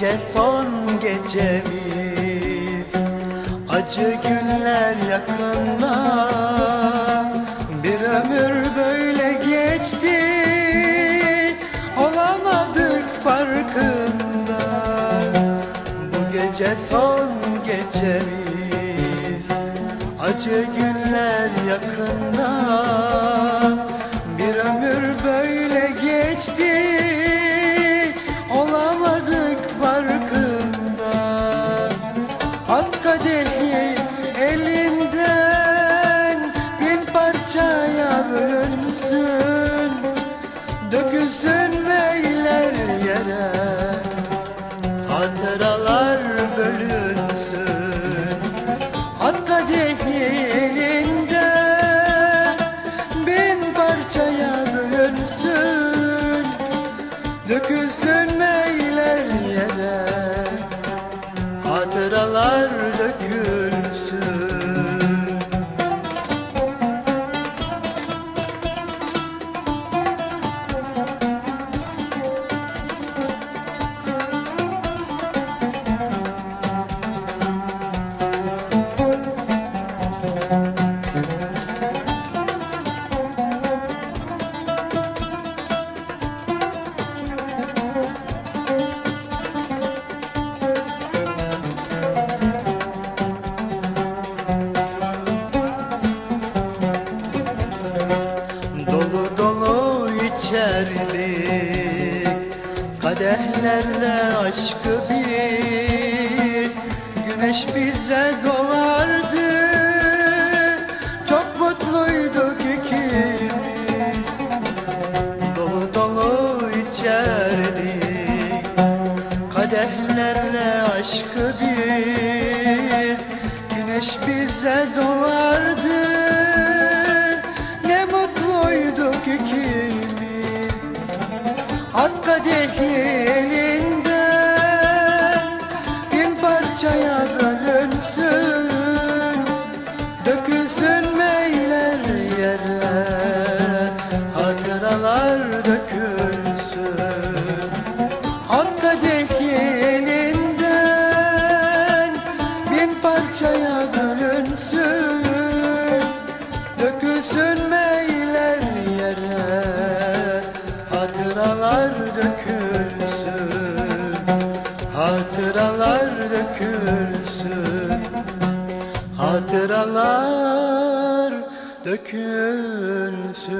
gece son gecemiz. Acı günler yakında Bir ömür böyle geçti. Olamadık farkında. Bu gece son gecemiz. Acı günler yakında parçaya bölünsün Dökülsün beyler yere. Hatıralar içerdik Kadehlerle aşkı biz Güneş bize doğardı. Çok mutluyduk ikimiz. Dolu dolu içerdik. Kadehlerle aşkı biz Güneş bize doğardı kadehi Hatıralar dökülsün